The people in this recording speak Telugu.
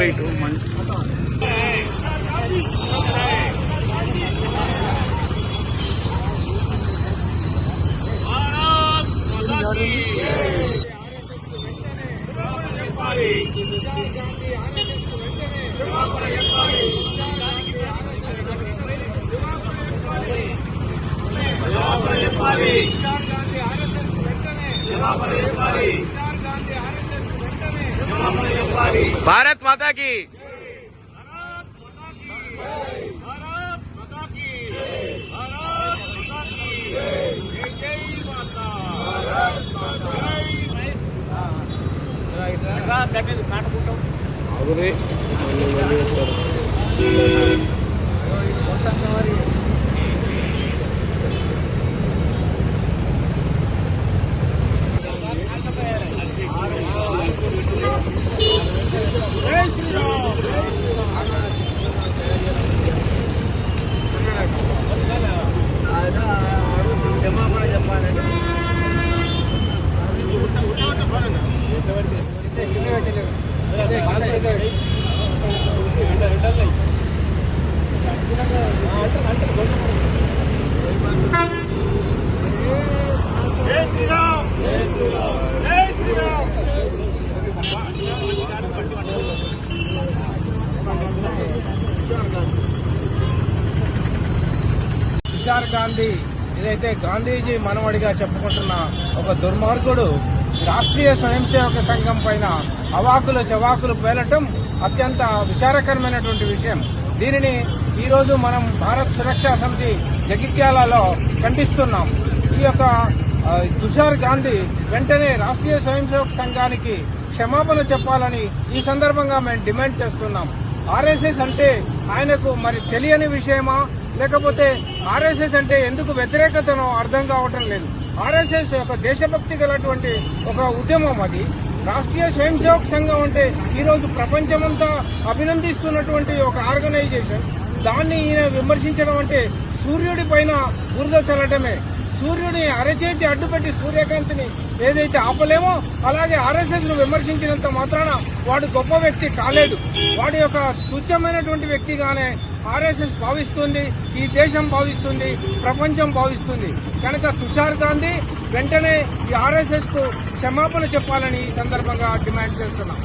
by 2 months. Jawab dari Pak Bharat माता की। తుషార్ గాంధీ ఏదైతే గాంధీజీ మనవడిగా చెప్పుకుంటున్న ఒక దుర్మార్గుడు రాష్ట్రీయ స్వయం సేవక సంఘం పైన అవాకులు చవాకులు పేలటం అత్యంత విచారకరమైనటువంటి విషయం. దీనిని ఈరోజు మనం భారత్ సురక్షా సమితి జగిత్యాలలో ఖండిస్తున్నాం. ఈ యొక్క తుషార్ గాంధీ వెంటనే రాష్ట్రీయ స్వయం సేవక సంఘానికి క్షమాపణ చెప్పాలని ఈ సందర్భంగా మేము డిమాండ్ చేస్తున్నాం. ఆర్ఎస్ఎస్ అంటే ఆయనకు మరి తెలియని విషయమా? లేకపోతే ఆర్ఎస్ఎస్ అంటే ఎందుకు వ్యతిరేకతను అర్థం కావటం లేదు? ఆర్ఎస్ఎస్ ఒక దేశభక్తి గలటువంటి ఒక ఉద్యమం అది. రాష్ట్రీయ స్వయం సేవక్ సంఘం అంటే ఈరోజు ప్రపంచమంతా అభినందిస్తున్నటువంటి ఒక ఆర్గనైజేషన్. దాన్ని ఈయన విమర్శించడం అంటే సూర్యుడి పైన బురద చల్లటమే. సూర్యుని అరచేతి అడ్డుపెట్టి సూర్యకాంతిని ఏదైతే ఆపలేమో అలాగే ఆర్ఎస్ఎస్ను విమర్శించినంత మాత్రాన వాడు గొప్ప వ్యక్తి కాలేదు. వాడి యొక్క తుచ్చమైనటువంటి వ్యక్తిగానే ఆర్ఎస్ఎస్ భావిస్తుంది ఈ దేశం భావిస్తుంది ప్రపంచం భావిస్తుంది. కనుక తుషార్ గాంధీ వెంటనే ఈ ఆర్ఎస్ఎస్కు క్షమాపణ చెప్పాలని ఈ సందర్భంగా డిమాండ్ చేస్తున్నాం.